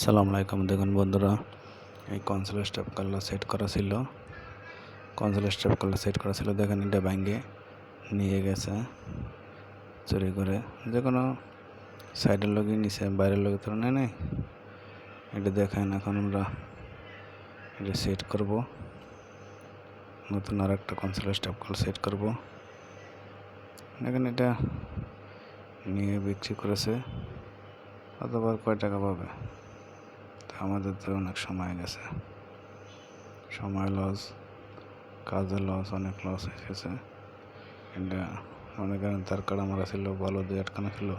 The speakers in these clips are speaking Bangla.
সালাম আলাইকুম দেখুন বন্ধুরা, এই কনসোল স্টেপ কলার সেট করা ছিল। কনসোল স্টেপ কলার সেট করা ছিল, দেখেন এটা ভাঙ্গে নিয়ে গেছে চুরি করে। যে কোনো সাইডের লোকই নিছে, বাইরের লোক তো নেয় নাই। এটা দেখেন এখন আমরা এটা সেট করব। নতুন আর একটা কনসোল স্টেপ কল সেট করব। দেখেন এটা নিয়ে বিক্রি করেছে। অতবার কয় টাকা পাবে? আমাদের তো অনেক সময় গেছে। সময় লস কাজের লস অনেক লস হয়ে গেছে। এটা মনে করেন তার কাটা মারা ছিল, ভালো দুই আটখানা ছিল।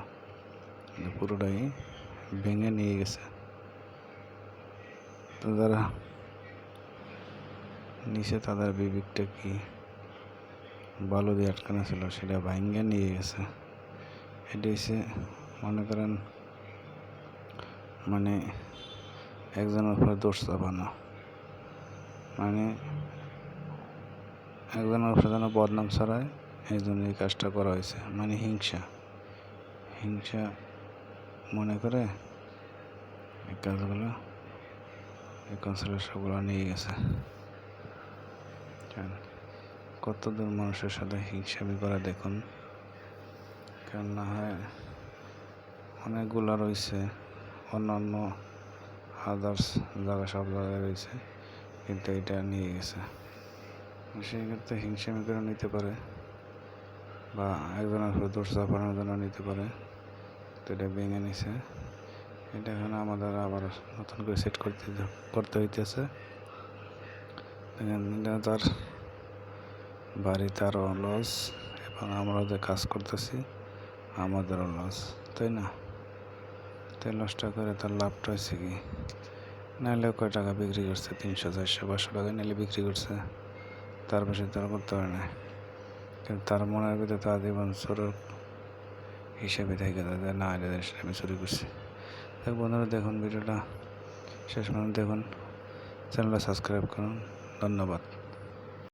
পুরোটাই ভেঙে নিয়ে গেছে। তো যারা নিচে তাদের বিবেকটা কি? বালু দিয়ে আটকানো ছিল, সেটা ভাঙ্গে নিয়ে গেছে। এটা এসে মনে করেন মানে একজনের উপরে দোষ চাপানো। মানে একজনের উপরে যেন বদনাম ছড়ায় এই এই কাজটা করা হয়েছে। মানে হিংসা। হিংসা মনে করে এই কাজগুলো এই কনসালের সবগুলো নিয়ে গেছে। জানেন, কত দূর মানুষের সাথে হিংসামি করে দেখুন। কেন না হয় অনেকগুলো রয়েছে। অন্যান্য আদার্স জায়গা সব জায়গায় রয়েছে, কিন্তু এটা নিয়ে গেছে। সেই ক্ষেত্রে হিংসামি করে নিতে পারে, বা একজনের উপরে দোষ চাপানোর জন্য নিতে পারে, তো এটা ভেঙে নিছে। এটা এখন আমাদের আবার নতুন করে সেট করতে করতে হইতেছে। তার বাড়ি তারও লস এবং আমরা যে কাজ করতেছি, আমাদেরও লস তাই না? তাই লসটা করে তার লাভটা হয়েছে কি? নাহলে কয় টাকা বিক্রি করছে? তিনশো, চারশো, পাঁচশো টাকা নিলে বিক্রি করছে। তার বেশি তার করতে পারে না। কিন্তু তার মনের ভিতরে তার জীবন চোরের হিসেবে থেকে তাদের না এটা আমি চুরি করছি। দেখ বন্ধুরা, দেখুন ভিডিওটা। শেষ পর্যন্ত দেখুন। চ্যানেলটা সাবস্ক্রাইব করুন। ধন্যবাদ।